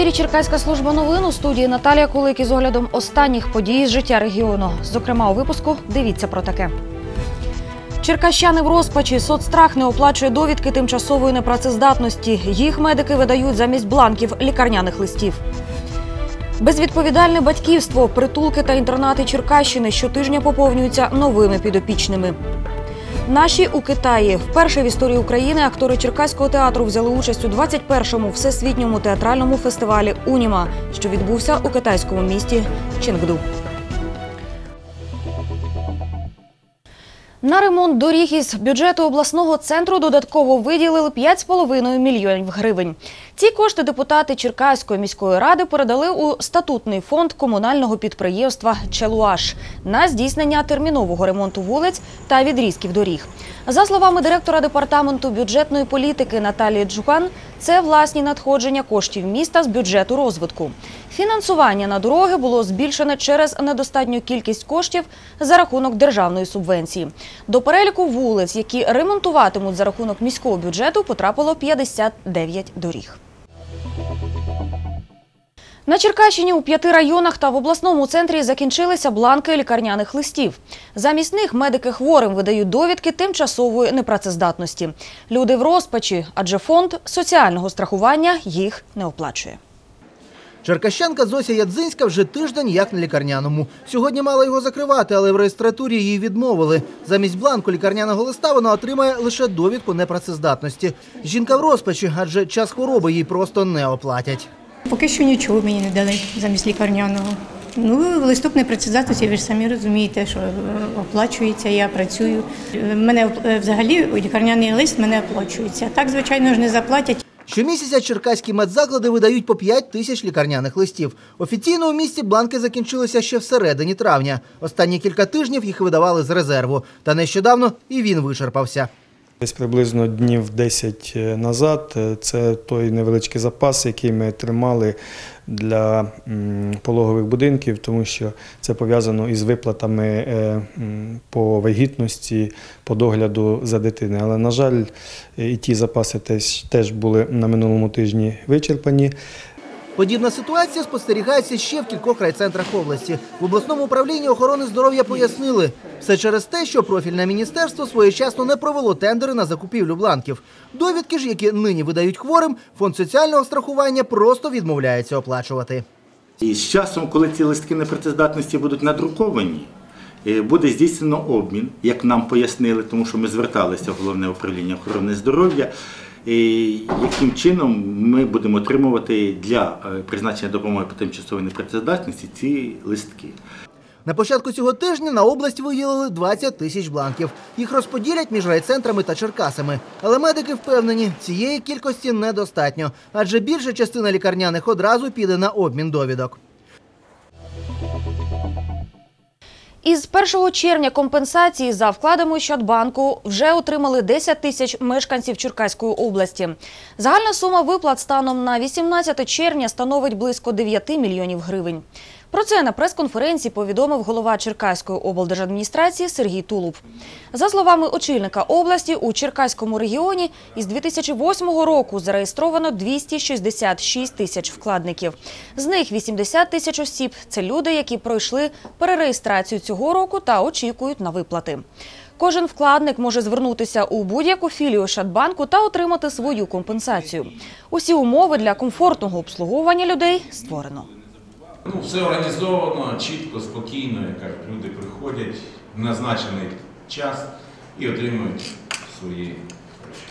Ефірі Черкаська служба новин у студії Наталія Кулик із оглядом останніх подій з життя регіону. Зокрема, у випуску дивіться про таке. Черкащани в розпачі. Соцстрах не оплачує довідки тимчасової непрацездатності. Їх медики видають замість бланків лікарняних листів. Безвідповідальне батьківство, притулки та інтернати Черкащини щотижня поповнюються новими підопічними. Наші у Китаї вперше в історії України актори Черкаського театру взяли участь у 21-му всесвітньому театральному фестивалі Уніма, що відбувся у китайському місті Ченгду. На ремонт доріг із бюджету обласного центру додатково виділили 5,5 мільйонів гривень. Ці кошти депутати Черкаської міської ради передали у статутний фонд комунального підприємства Челуаш на здійснення термінового ремонту вулиць та відрізків доріг. За словами директора департаменту бюджетної політики Наталії Джукан, це власні надходження коштів міста з бюджету розвитку. Фінансування на дороги було збільшене через недостатню кількість коштів за рахунок державної субвенції. До переліку вулиць, які ремонтуватимуть за рахунок міського бюджету, потрапило 59 доріг. На Черкащині у п'яти районах та в обласному центрі закінчилися бланки лікарняних листів. Замість них медики хворим видають довідки тимчасової непрацездатності. Люди в розпачі, адже фонд соціального страхування їх не оплачує. Черкащанка Зося Ядзинська вже тиждень як на лікарняному. Сьогодні мала його закривати, але в реєстратурі їй відмовили. Замість бланку лікарняного листа вона отримає лише довідку непрацездатності. Жінка в розпачі, адже час хвороби їй просто не оплатять. Поки що нічого мені не дали замість лікарняного. Ну, листок непрацездатності, ви ж самі розумієте, що е, оплачується, я працюю. Е, Мене е, взагалі лікарняний лист мене оплачується. Так, звичайно ж, не заплатять. Щомісяця черкаські медзаклади видають по 5 тисяч лікарняних листів. Офіційно у місті бланки закінчилися ще всередині травня. Останні кілька тижнів їх видавали з резерву. Та нещодавно і він вичерпався. Десь приблизно днів 10 назад е, це той невеличкий запас, який ми тримали для пологових будинків, тому що це пов'язано із виплатами е, по вагітності, по догляду за дитиною. Але, на жаль, і ті запаси теж були на минулому тижні вичерпані. Подібна ситуація спостерігається ще в кількох райцентрах області. В обласному управлінні охорони здоров'я пояснили. Все через те, що профільне міністерство своєчасно не провело тендери на закупівлю бланків. Довідки ж, які нині видають хворим, фонд соціального страхування просто відмовляється оплачувати. І з часом, коли ці листки непрацездатності будуть надруковані, е, буде здійснено обмін, як нам пояснили, тому що ми зверталися в головне управління охорони здоров'я. Яким чином ми будемо отримувати для е, призначення допомоги по тимчасовій непрацездатності ці листки. На початку цього тижня на область виділили 20 тисяч бланків. Їх розподілять між райцентрами та Черкасами. Але медики впевнені, цієї кількості недостатньо, адже більша частина лікарняних одразу піде на обмін довідок. Із 1 червня компенсації за вкладами Ощадбанку вже отримали 10 тисяч мешканців Черкаської області. Загальна сума виплат станом на 18 червня становить близько 9 мільйонів гривень. Про це на прес-конференції повідомив голова Черкаської облдержадміністрації Сергій Тулуб. За словами очільника області, у Черкаському регіоні із 2008 року зареєстровано 266 тисяч вкладників. З них 80 тисяч осіб – це люди, які пройшли перереєстрацію цього року та очікують на виплати. Кожен вкладник може звернутися у будь-яку філію Ощадбанку та отримати свою компенсацію. Усі умови для комфортного обслуговування людей створено. Ну, все організовано, чітко, спокійно, як люди приходять в назначений час і отримують свої гроші.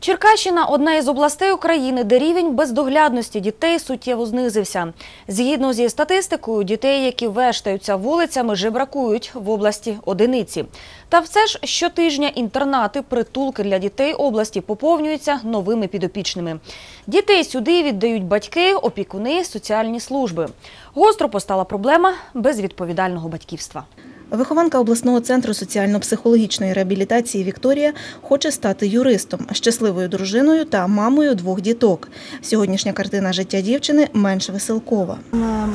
Черкащина одна із областей України, де рівень бездоглядності дітей суттєво знизився. Згідно зі статистикою, дітей, які вештаються вулицями, жебракують в області одиниці. Та все ж щотижня інтернати, притулки для дітей області поповнюються новими підопічними. Дітей сюди віддають батьки, опікуни, соціальні служби. Гостро постала проблема безвідповідального батьківства. Вихованка обласного центру соціально-психологічної реабілітації Вікторія хоче стати юристом, щасливою дружиною та мамою двох діток. Сьогоднішня картина життя дівчини менш веселкова.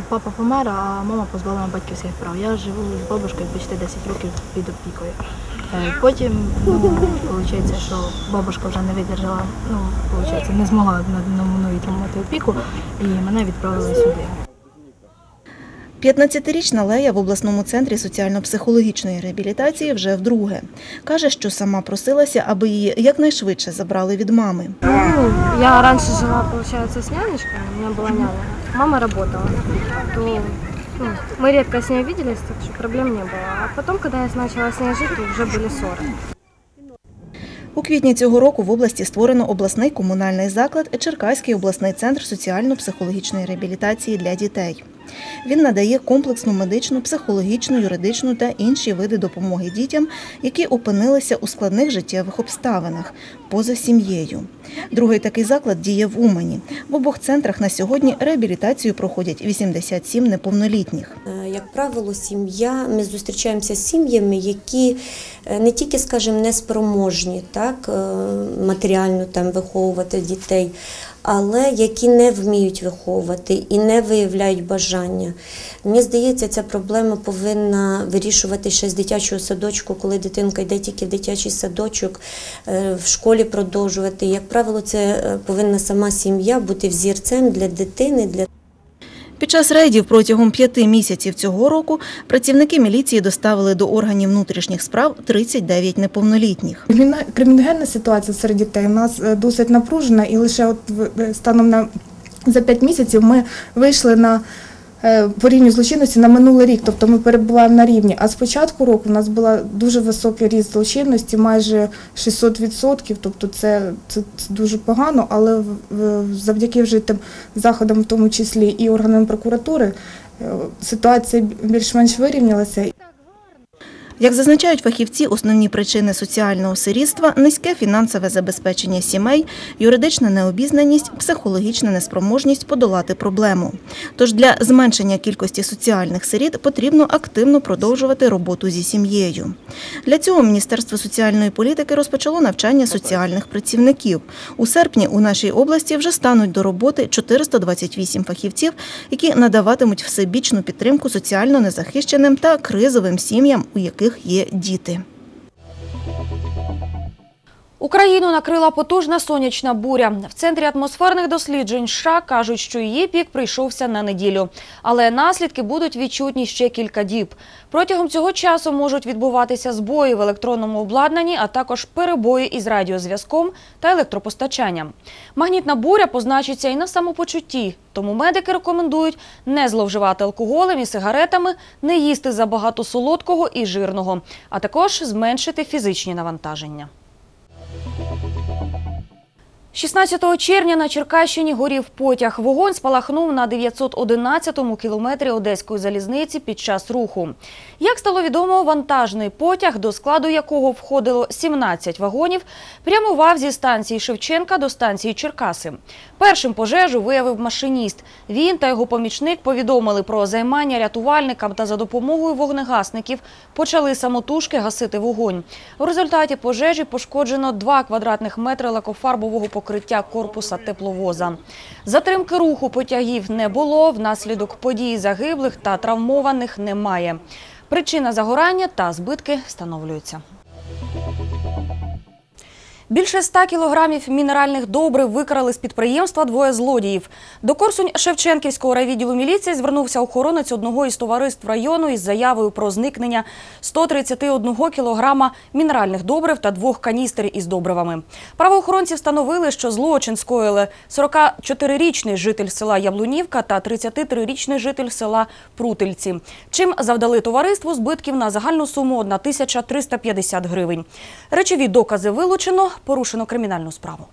Папа помер, а мама позбавлена батьківських прав. Я живу з бабушкою почти 10 років під опікою. Е, Потім, ну, виходить, що бабушка вже не видержала, ну, виходить, не змогла на, мною тримати опіку, і мене відправили сюди. 15-річна Лея в обласному центрі соціально-психологічної реабілітації вже вдруге. Каже, що сама просилася, аби її якнайшвидше забрали від мами. Ну, я раньше жила, получается, с нянечкой, у меня была няня. Мама работала, то ну, мы редко с ней виделись, так что проблем не было. А потом, когда я начала с ней жить, то уже были ссоры. У квітні цього року в області створено обласний комунальний заклад Черкаський обласний центр соціально-психологічної реабілітації для дітей. Він надає комплексну медичну, психологічну, юридичну та інші види допомоги дітям, які опинилися у складних життєвих обставинах поза сім'єю. Другий такий заклад діє в Умані. В обох центрах на сьогодні реабілітацію проходять 87 неповнолітніх. Е, Як правило, сім'я, ми зустрічаємося з сім'ями, які е, не тільки, скажімо, неспроможні так, е, матеріально там, виховувати дітей, але які не вміють виховувати і не виявляють бажання. Мені здається, ця проблема повинна вирішувати ще з дитячого садочку, коли дитинка йде тільки в дитячий садочок, е, в школі продовжувати. Як правило, це е, повинна сама сім'я бути взірцем для дитини, для Під час рейдів протягом п'яти місяців цього року працівники міліції доставили до органів внутрішніх справ 39 неповнолітніх. Криміногенна ситуація серед дітей у нас е, досить напружена, і лише от е, станом на за п'ять місяців ми вийшли на по рівню злочинності на минулий рік, тобто ми перебуваємо на рівні. А з початку року у нас була дуже високий ріст злочинності, майже 600%, тобто це, це, це дуже погано, але завдяки вжитим заходам, в тому числі і органам прокуратури, е, ситуація більш-менш вирівнялася. Як зазначають фахівці, основні причини соціального сирітства – низьке фінансове забезпечення сімей, юридична необізнаність, психологічна неспроможність подолати проблему. Тож для зменшення кількості соціальних сиріт потрібно активно продовжувати роботу зі сім'єю. Для цього Міністерство соціальної політики розпочало навчання соціальних працівників. У серпні у нашій області вже стануть до роботи 428 фахівців, які надаватимуть всебічну підтримку соціально незахищеним та кризовим сім'ям, у яких є діти. Україну накрила потужна сонячна буря. В центрі атмосферних досліджень США кажуть, що її пік прийшовся на неділю. Але наслідки будуть відчутні ще кілька діб. Протягом цього часу можуть відбуватися збої в електронному обладнанні, а також перебої із радіозв'язком та електропостачанням. Магнітна буря позначиться і на самопочутті, тому медики рекомендують не зловживати алкоголем і сигаретами, не їсти забагато солодкого і жирного, а також зменшити фізичні навантаження. 16 червня на Черкащині горів потяг. Вогонь спалахнув на 911-му кілометрі Одеської залізниці під час руху. Як стало відомо, вантажний потяг, до складу якого входило 17 вагонів, прямував зі станції Шевченка до станції Черкаси. Першим пожежу виявив машиніст. Він та його помічник повідомили про займання рятувальникам та за допомогою вогнегасників почали самотужки гасити вогонь. В результаті пожежі пошкоджено 2 квадратних метри лакофарбового покриття корпуса тепловоза. Затримки руху потягів не було, внаслідок подій загиблих та травмованих немає. Причина загорання та збитки встановлюються. Більше 100 кілограмів мінеральних добрив викрали з підприємства двоє злодіїв. До Корсунь Шевченківського райвідділу міліції звернувся охоронець одного із товариств району із заявою про зникнення 131 кілограма мінеральних добрив та двох каністр із добривами. Правоохоронці встановили, що злочин скоїли 44-річний житель села Яблунівка та 33-річний житель села Прутильці. Чим завдали товариству збитків на загальну суму 1350 гривень. Речові докази вилучено, порушено кримінальну справу.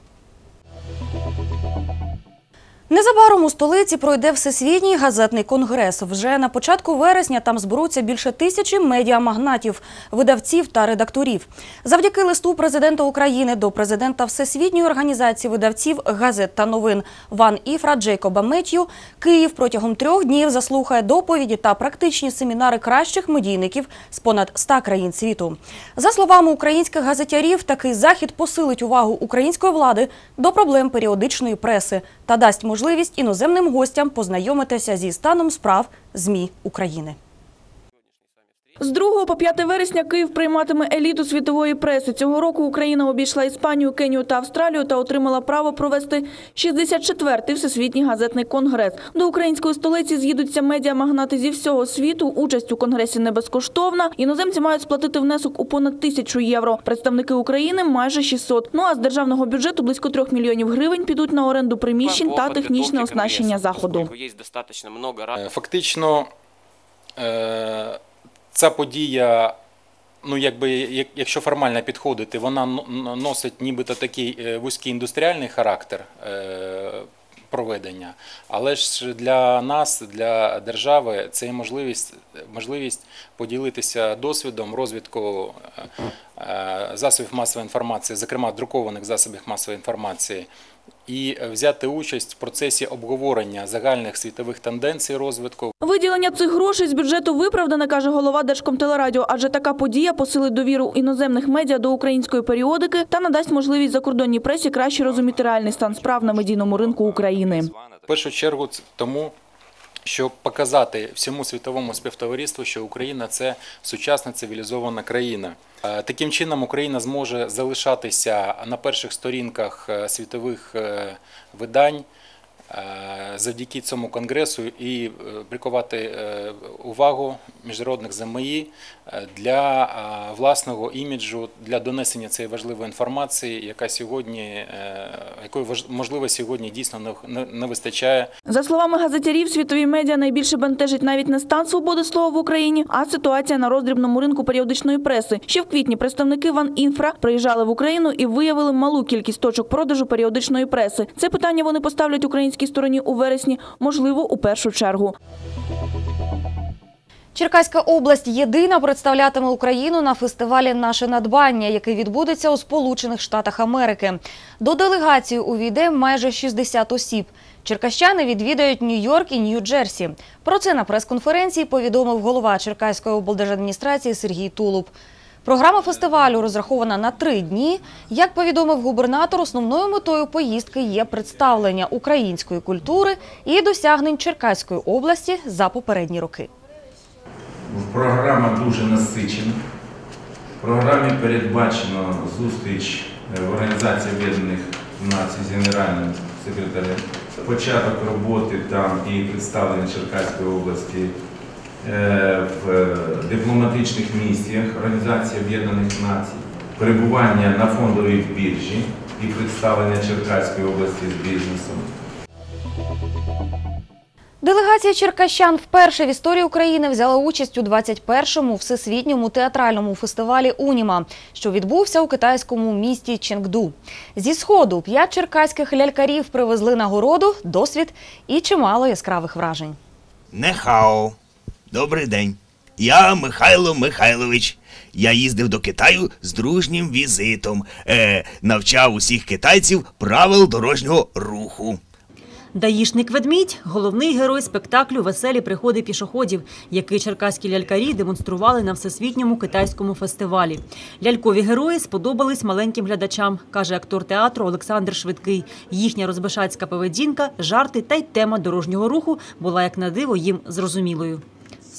Незабаром у столиці пройде всесвітній газетний конгрес. Вже на початку вересня там зберуться більше тисячі медіамагнатів, видавців та редакторів. Завдяки листу президента України до президента Всесвітньої організації видавців газет та новин Ван Іфра Джейкоба Меттью Київ протягом трьох днів заслухає доповіді та практичні семінари кращих медійників з понад 100 країн світу. За словами українських газетярів, такий захід посилить увагу української влади до проблем періодичної преси та дасть можливість іноземним гостям познайомитися зі станом справ ЗМІ України. З 2 по 5 вересня Київ прийматиме еліту світової преси. Цього року Україна обійшла Іспанію, Кенію та Австралію та отримала право провести 64-й всесвітній газетний конгрес. До української столиці з'їдуться медіамагнати зі всього світу. Участь у конгресі не безкоштовна. Іноземці мають сплатити внесок у понад тисячу євро. Представники України майже 600. Ну а з державного бюджету близько 3 мільйонів гривень підуть на оренду приміщень та технічне оснащення заходу. Фактично, е, ця подія, ну якби як- якщо формально підходити, вона но- но- носить нібито такий е, вузький індустріальний характер е, проведення, але ж для нас, для держави, це є можливість, можливість поділитися досвідом розвитку е, засобів масової інформації, зокрема друкованих засобів масової інформації, і е, взяти участь в процесі обговорення загальних світових тенденцій розвитку, Виділення цих грошей з бюджету виправдане, каже голова Держкомтелерадіо, адже така подія посилить довіру іноземних медіа до української періодики та надасть можливість закордонній пресі краще розуміти реальний стан справ на медійному ринку України. В першу чергу тому, щоб показати всьому світовому співтовариству, що Україна це сучасна цивілізована країна. Е, Таким чином Україна зможе залишатися на перших сторінках е, світових е, видань. Е, Завдяки цьому конгресу і е, прикувати е, увагу міжнародних ЗМІ для власного іміджу, для донесення цієї важливої інформації, яка сьогодні, якої можливо сьогодні дійсно не- вистачає За словами газетярів, світові медіа найбільше бентежить навіть не стан свободи слова в Україні, а ситуація на роздрібному ринку періодичної преси. Ще в квітні представники Ван Інфра приїжджали в Україну і виявили малу кількість точок продажу періодичної преси. Це питання вони поставлять українській стороні у вересні, можливо, у першу чергу. Черкаська область єдина представлятиме Україну на фестивалі Наше надбання, який відбудеться у Сполучених Штатах Америки. До делегації увійде майже 60 осіб. Черкащани відвідають Нью-Йорк і Нью-Джерсі. Про це на прес-конференції повідомив голова Черкаської облдержадміністрації Сергій Тулуб. Програма фестивалю розрахована на три дні. Як повідомив губернатор, основною метою поїздки є представлення української культури і досягнень Черкаської області за попередні роки. Програма дуже насичена. В програмі передбачено зустріч е, в Організації Об'єднаних Націй з генеральним секретарем, початок роботи там і представлення Черкаської області в е, дипломатичних місіях Організації Об'єднаних Націй, перебування на фондовій біржі і представлення Черкаської області з бізнесом. Делегація черкащан вперше в історії України взяла участь у 21-му всесвітньому театральному фестивалі Уніма, що відбувся у китайському місті Ченгду. Зі сходу п'ять черкаських лялькарів привезли нагороду, досвід і чимало яскравих вражень. Нехао. Добрий день. Я Михайло Михайлович. Я їздив до Китаю з дружнім візитом. Е, навчав усіх китайців правил дорожнього руху. Даїшник ведмідь головний герой спектаклю Веселі приходи пішоходів, який черкаські лялькарі демонстрували на всесвітньому китайському фестивалі. Лялькові герої сподобались маленьким глядачам, каже актор театру Олександр Швидкий. Їхня розбишацька поведінка, жарти та й тема дорожнього руху була як на диво їм зрозумілою.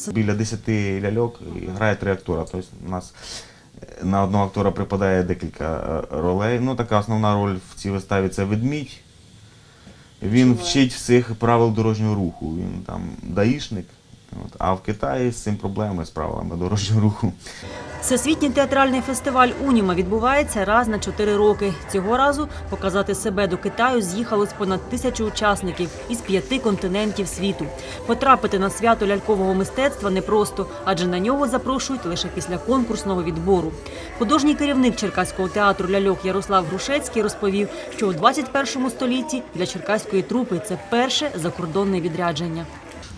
Біля 10 ляльок і грає три актора. Тобто у нас е, на одного актора припадає декілька е, ролей. Ну, така основна роль в цій виставі це ведмідь. Він вчить всіх правил дорожнього руху. Він там даїшник. От. А в Китаї з цим проблеми з правилами дорожнього руху. Всесвітній театральний фестиваль Уніма відбувається раз на чотири роки. Цього разу показати себе до Китаю з'їхалось понад тисячу учасників із п'яти континентів світу. Потрапити на свято лялькового мистецтва непросто, адже на нього запрошують лише після конкурсного відбору. Художній керівник Черкаського театру ляльок Ярослав Грушецький розповів, що у 21 столітті для черкаської трупи це перше закордонне відрядження.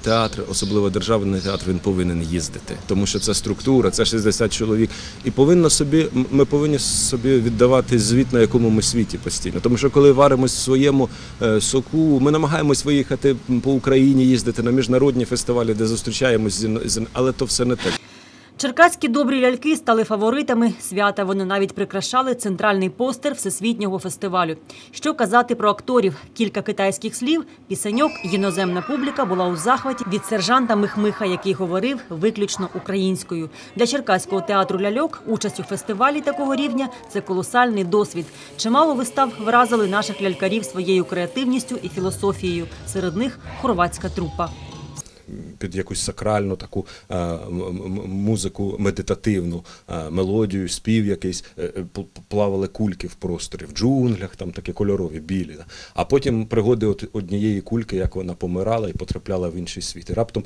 Театр, особливо державний театр, він повинен їздити, тому що це структура, це 60 чоловік. І повинно собі, ми повинні собі віддавати звіт, на якому ми світі постійно. Тому що коли варимось в своєму е, соку, ми намагаємось виїхати по Україні, їздити на міжнародні фестивалі, де зустрічаємось, зі- але то все не так. Черкаські добрі ляльки стали фаворитами свята. Вони навіть прикрашали центральний постер всесвітнього фестивалю. Що казати про акторів? Кілька китайських слів, пісеньок, іноземна публіка була у захваті від сержанта Михмиха, який говорив виключно українською. Для Черкаського театру ляльок участь у фестивалі такого рівня це колосальний досвід. Чимало вистав вразили наших лялькарів своєю креативністю і філософією. Серед них хорватська трупа. Під якусь сакральну таку е, музику медитативну, е, мелодію, спів якийсь, е, плавали кульки в просторі, в джунглях, там такі кольорові, білі. А потім пригоди от однієї кульки, як вона помирала і потрапляла в інший світ. І раптом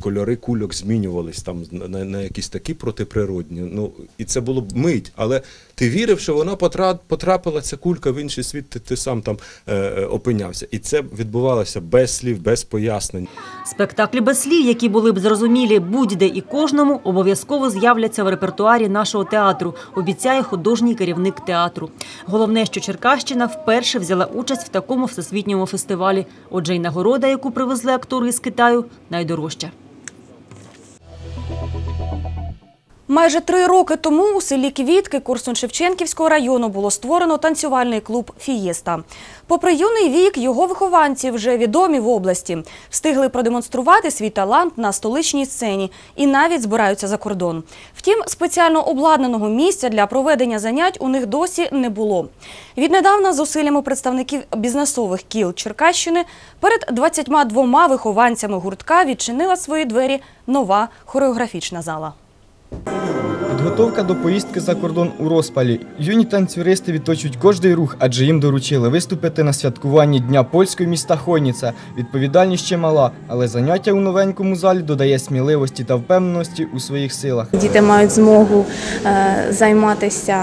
кольори кульок змінювались там на, на якісь такі протиприродні. Ну, і це було б мить, але ти вірив, що вона потра- потрапила, ця кулька в інший світ, ти, ти сам там е, е, опинявся. І це відбувалося без слів, без пояснень. Спектаклі без слів, які були б зрозумілі будь-де і кожному, обов'язково з'являться в репертуарі нашого театру, обіцяє художній керівник театру. Головне, що Черкащина вперше взяла участь в такому всесвітньому фестивалі. Отже, й нагорода, яку привезли актори із Китаю, найдорожча. Майже три роки тому у селі Квітки Корсун-Шевченківського району було створено танцювальний клуб Фієста. Попри юний вік, його вихованці вже відомі в області, встигли продемонструвати свій талант на столичній сцені і навіть збираються за кордон. Втім, спеціально обладнаного місця для проведення занять у них досі не було. Віднедавна зусиллями представників бізнесових кіл Черкащини перед 22 вихованцями гуртка відчинила свої двері нова хореографічна зала. Підготовка до поїздки за кордон у розпалі. Юні танцюристи відточують кожний рух, адже їм доручили виступити на святкуванні Дня польської міста Хойніца. Відповідальність ще мала, але заняття у новенькому залі додає сміливості та впевненості у своїх силах. Діти мають змогу е, займатися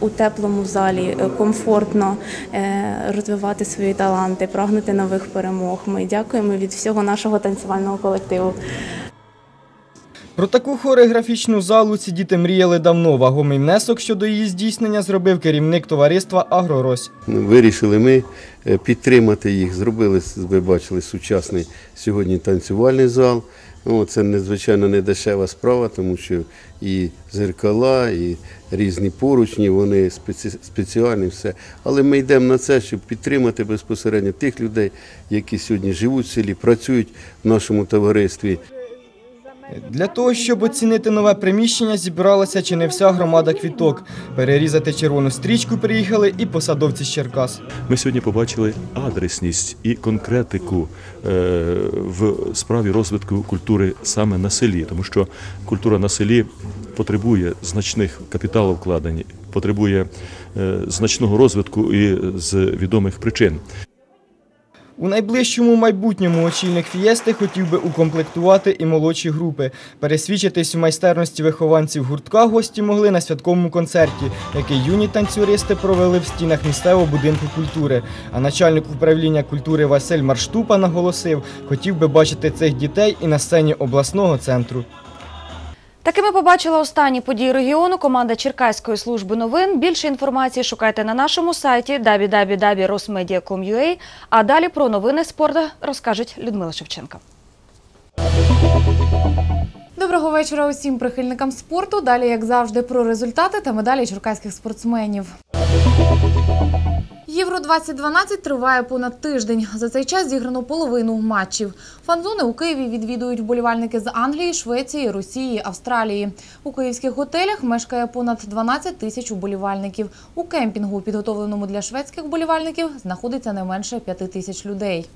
у теплому залі, е, комфортно е, розвивати свої таланти, прагнути нових перемог. Ми дякуємо від всього нашого танцювального колективу. Про таку хореографічну залу ці діти мріяли давно. Вагомий внесок щодо її здійснення зробив керівник товариства Агрорось. Вирішили ми е, підтримати їх. Зробили, ви бачили, сучасний сьогодні танцювальний зал. Ну, Це надзвичайно не дешева справа, тому що і зеркала, і різні поручні, вони спеці- спеціальні, все. Але ми йдемо на це, щоб підтримати безпосередньо тих людей, які сьогодні живуть в селі, працюють в нашому товаристві. Для того, щоб оцінити нове приміщення, зібралася чи не вся громада квіток. Перерізати червону стрічку приїхали і посадовці з Черкас. Ми сьогодні побачили адресність і конкретику е, в справі розвитку культури саме на селі, тому що культура на селі потребує значних капіталовкладень, потребує е, значного розвитку і з відомих причин. У найближчому майбутньому очільник фієсти хотів би укомплектувати і молодші групи. Пересвідчитись у майстерності вихованців гуртка гості могли на святковому концерті, який юні танцюристи провели в стінах місцевого будинку культури. А начальник управління культури Василь Марштупа наголосив, хотів би бачити цих дітей і на сцені обласного центру. Такими побачила останні події регіону команда Черкаської служби новин. Більше інформації шукайте на нашому сайті www.rosmedia.com.ua. А далі про новини спорту розкажуть Людмила Шевченка. Доброго вечора усім прихильникам спорту. Далі, як завжди, про результати та медалі черкаських спортсменів. Євро 2012 триває понад тиждень. За цей час зіграно половину матчів. Фанзони у Києві відвідують вболівальники з Англії, Швеції, Росії, Австралії. У київських готелях мешкає понад 12 тисяч вболівальників. У кемпінгу, підготовленому для шведських вболівальників, знаходиться не менше 5 тисяч людей.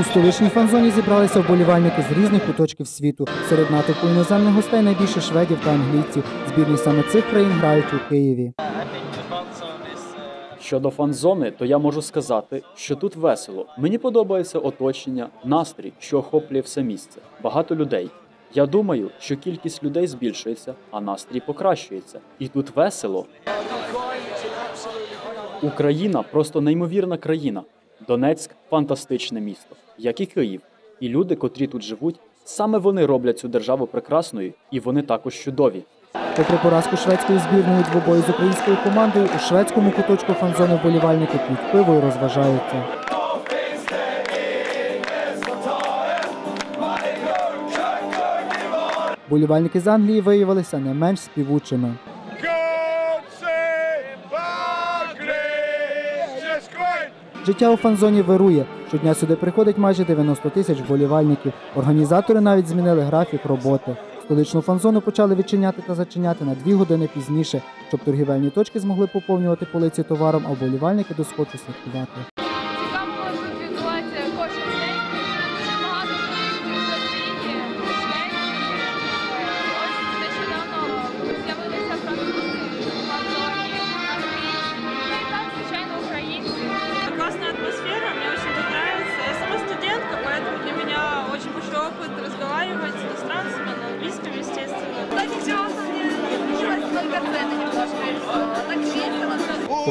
У столичній фан-зоні зібралися вболівальники з різних куточків світу. Серед натовпу іноземних гостей найбільше шведів та англійців. Збірні саме цих країн грають у Києві. Щодо фан-зони, то я можу сказати, що тут весело. Мені подобається оточення, настрій, що охоплює все місце. Багато людей. Я думаю, що кількість людей збільшується, а настрій покращується. І тут весело. Україна просто неймовірна країна. Донецьк фантастичне місто, як і Київ. І люди, котрі тут живуть, саме вони роблять цю державу прекрасною, і вони також чудові. Попри поразку шведської збірної двобої з українською командою, у шведському куточку фан-зони вболівальники п'ють пиво і розважаються. Болівальники з Англії виявилися не менш співучими. Життя у фан-зоні вирує. Щодня сюди приходить майже 90 тисяч вболівальників. Організатори навіть змінили графік роботи. Столичну фан-зону почали відчиняти та зачиняти на дві години пізніше, щоб торгівельні точки змогли поповнювати полиці товаром, а вболівальники до скотчу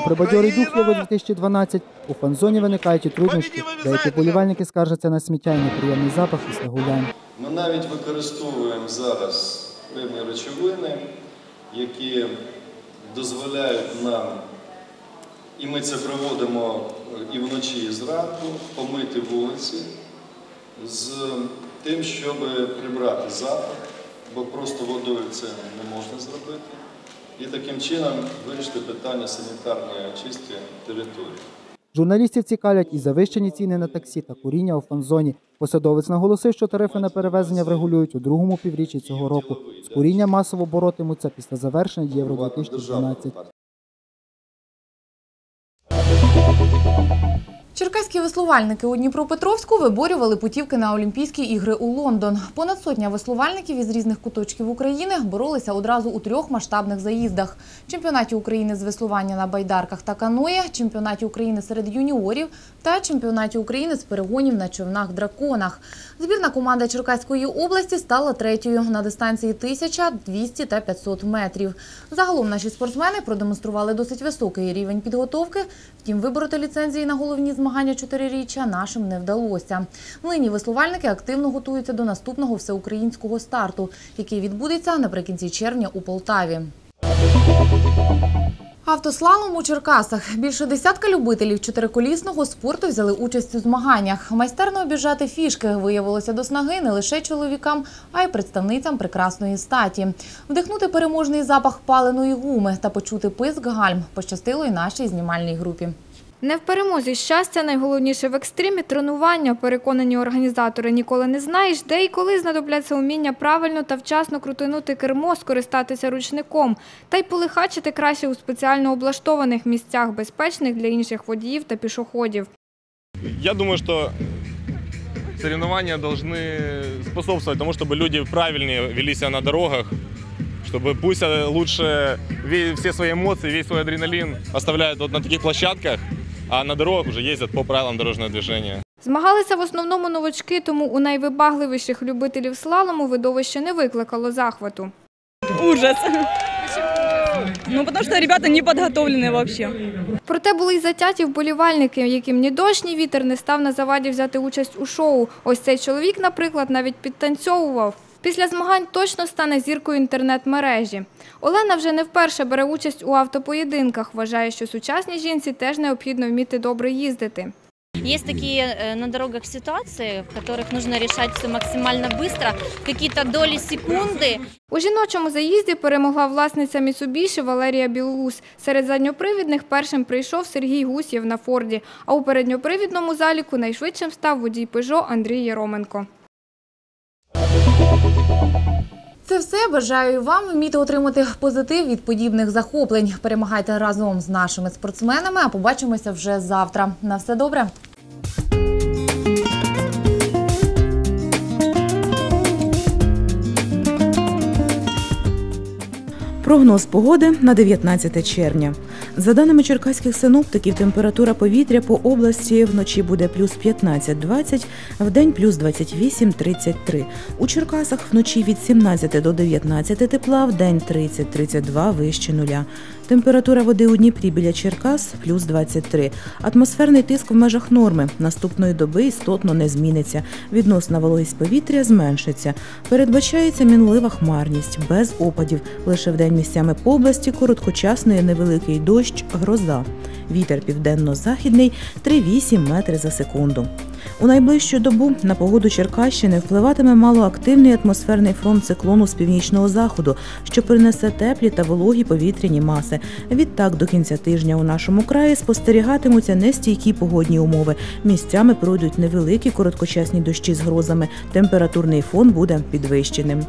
Попри бадьорий дух Євро 2012, у фан-зоні виникають і труднощі. Деякі вболівальники скаржаться на сміття і неприємний запах після гулянь. Ми навіть використовуємо зараз певні речовини, які дозволяють нам, і ми це проводимо і вночі, і зранку, помити вулиці з тим, щоб прибрати запах, бо просто водою це не можна зробити. І таким чином вирішити питання санітарної очистки території. Журналістів цікавлять і завищені ціни на таксі та куріння у фан-зоні. Посадовець наголосив, що тарифи на перевезення врегулюють у другому півріччі цього року. З куріння масово боротимуться після завершення Євро 2012. Черкаські веслувальники у Дніпропетровську виборювали путівки на Олімпійські ігри у Лондон. Понад сотня веслувальників із різних куточків України боролися одразу у трьох масштабних заїздах: чемпіонаті України з веслування на байдарках та каноє, чемпіонаті України серед юніорів та чемпіонаті України з перегонів на човнах-драконах. Збірна команда Черкаської області стала третьою на дистанції 1000, 200 та 500 метрів. Загалом наші спортсмени продемонстрували досить високий рівень підготовки. Втім, вибороти ліцензії на головні змагання чотириріччя нашим не вдалося. Нині веслувальники активно готуються до наступного всеукраїнського старту, який відбудеться наприкінці червня у Полтаві. Автослалом у Черкасах. Більше десятка любителів чотириколісного спорту взяли участь у змаганнях. Майстерно обіжати фішки виявилося до снаги не лише чоловікам, а й представницям прекрасної статі. Вдихнути переможний запах паленої гуми та почути писк гальм пощастило й нашій знімальній групі. Не в перемозі щастя найголовніше в екстримі тренування. Переконані організатори ніколи не знаєш, де і коли знадобляться уміння правильно та вчасно крутинути кермо, скористатися ручником та й полихачити краще у спеціально облаштованих місцях, безпечних для інших водіїв та пішоходів. Я думаю, что соревнования должны способствовать тому, чтобы люди правильнее вели себя на дорогах, чтобы пусть э, лучше ве- все свои эмоции, весь свой адреналин оставляют вот на таких площадках, а на дорогах уже ездят по правилам дорожного движения. Змагалися в основному новачки, тому у найвибагливіших любителів слалому видовище не викликало захвату. Ужас. Ну, потому что ребята не подготовлены вообще. Проте були й затяті вболівальники, яким ні дощ, ні вітер не став на заваді взяти участь у шоу. Ось цей чоловік, наприклад, навіть підтанцьовував. Після змагань точно стане зіркою інтернет-мережі. Олена вже не вперше бере участь у автопоєдинках. Вважає, що сучасній жінці теж необхідно вміти добре їздити. Есть такие э, на дорогах ситуации, в которых нужно решать все максимально быстро, в какие-то доли секунды. У жіночому заїзді перемогла власниця Міцубіші Валерія Білус. Серед задньопривідних першим прийшов Сергій Гусєв на Форді, а у передньопривідному заліку найшвидшим став водій Пежо Андрій Єроменко. Це все. Бажаю вам вміти отримати позитив від подібних захоплень. Перемагайте разом з нашими спортсменами, а побачимося вже завтра. На все добре. Прогноз погоди на 19 червня. За даними черкаських синоптиків, температура повітря по області вночі буде плюс 15-20, день плюс 28-33. У Черкасах вночі від 17 до 19 тепла, в день 30-32 вище нуля. Температура води у Дніпрі біля Черкас плюс 23. Атмосферний тиск в межах норми. Наступної доби істотно не зміниться. Відносна вологість повітря зменшиться. Передбачається мінлива хмарність, без опадів. Лише вдень місцями по області короткочасний невеликий дощ, гроза. Вітер південно-західний 3,8 метри за секунду. У найближчу добу на погоду Черкащини впливатиме малоактивний атмосферний фронт циклону з північного заходу, що принесе теплі та вологі повітряні маси. Відтак до кінця тижня у нашому краї спостерігатимуться нестійкі погодні умови. Місцями пройдуть невеликі короткочасні дощі з грозами. Температурний фон буде підвищеним.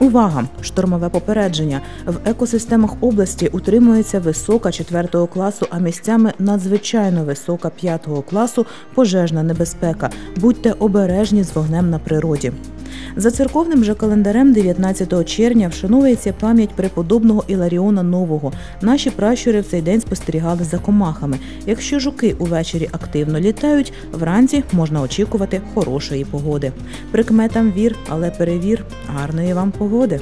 Увага! Штормове попередження. В екосистемах області утримується висока 4 класу, а місцями надзвичайно висока 5 класу пожежна небезпека. Будьте обережні з вогнем на природі. За церковним же календарем 19 червня вшановується пам'ять преподобного Іларіона Нового. Наші пращури в цей день спостерігали за комахами. Якщо жуки увечері активно літають, вранці можна очікувати хорошої погоди. Прикметам вір, але перевір. Гарної вам погоди!